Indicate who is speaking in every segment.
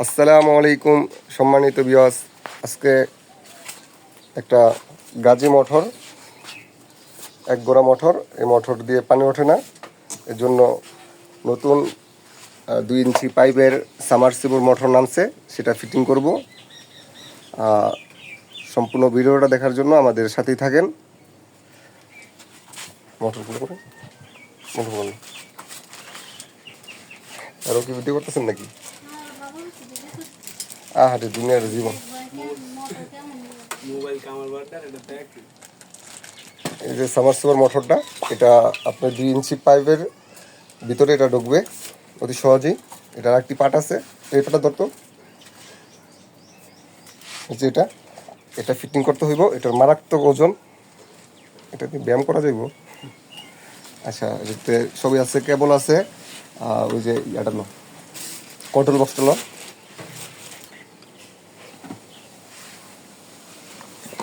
Speaker 1: আসসালামু আলাইকুম, সম্মানিত বিয়াস আজকে একটা গাজি মোটর এক গোড়া মোটর এই মোটর দিয়ে পানি ওঠে না। এর জন্য নতুন দুই ইঞ্চি পাইপের সামারসিবল মোটর নামছে। সেটা ফিটিং করব। সম্পূর্ণ ভিডিওটা দেখার জন্য আমাদের সাথেই থাকেন। মোটরগুলো করে মোটর কি ভিডিও করতেছেন নাকি? আহারে দুনিয়ার জীবন।
Speaker 2: এটা
Speaker 1: এই যে সামারসিবল মোটরটা এটা আপনার দুই ইঞ্চি পাইপের ভিতরে এটা ঢুকবে অতি সহজেই। এটার একটি পাট আছে। এই পাটা ধরতো। যে এটা এটা ফিটিং করতে হইব। এটার মারাত্মক ওজন। এটা কি ব্যায়াম করা যাইব। আচ্ছা এটাতে সবই আছে কেবল আছে। ওই যে ইয়াটা লো কন্ট্রোল বক্সটা লো।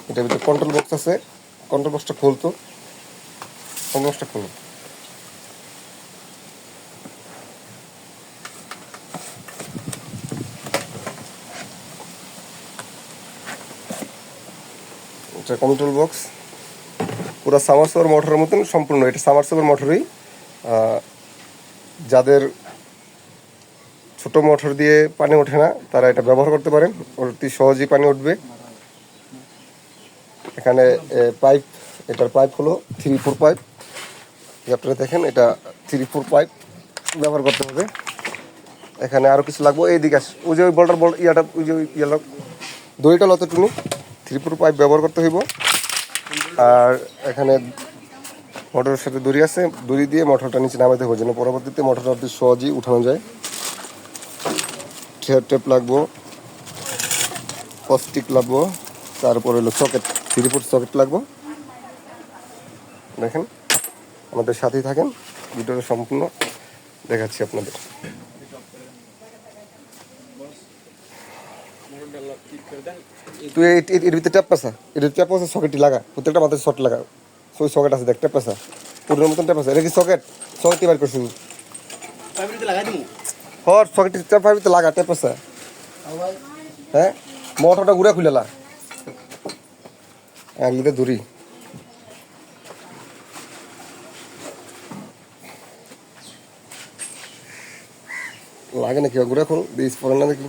Speaker 1: এটার ভিতরে কন্ট্রোল বক্স আছে। কন্ট্রোল বক্সটা খুলতো। কন্ট্রোল বক্সটা খুলো। এটা কন্ট্রোল বক্স পুরো সামারসেবর মোটরের মতন সম্পূর্ণ। এটা সামারসেবর মোটরই যাদের ছোট মোটর দিয়ে পানি ওঠে না, তারা এটা ব্যবহার করতে পারেন। অতি সহজেই পানি উঠবে। এখানে পাইপ, এটার পাইপ হলো থ্রি ফোর পাইপ। আপনারা দেখেন, এটা থ্রি ফোর পাইপ ব্যবহার করতে হবে। এখানে আরও কিছু লাগবে। এই দিকে ওই যে ওই বলটার বল, ইয়াটা, ওই যে ইয়ালা। দড়িটা লত টুনি, থ্রি ফোর পাইপ ব্যবহার করতে হইব। আর এখানে মোটরের সাথে দড়ি আছে। দড়ি দিয়ে মোটরটা নিচে নামাতে হবে যেন পরবর্তীতে মোটরটা অতি সহজেই উঠানো যায়। টেপ লাগবো, পস্টিক লাগবো, তারপরে হলো সকেট। থ্রি ফুট সকেট লাগবো। দেখেন, আমাদের সাথেই থাকেন, ভিডিওটা সম্পূর্ণ দেখাচ্ছি আপনাদের। তুই এর ভিতরে ট্যাপ পাসা এর ট্যাপ আছে সকেটটি লাগা। প্রত্যেকটা মাথায় শর্ট লাগা। ওই সকেট আছে, দেখ ট্যাপ পাসা পুরোর মতন ট্যাপ আছে। এটা কি সকেট সকেটটি বার করছি। হর সকেটটি ট্যাপ তো লাগা ট্যাপ আছে। হ্যাঁ? মোটরটা ঘুরে খুলে লা। হ্যাঁ লিটার দূরি লাগে নাকি ওগুলো এখন? বীজ পড়ে না দেখি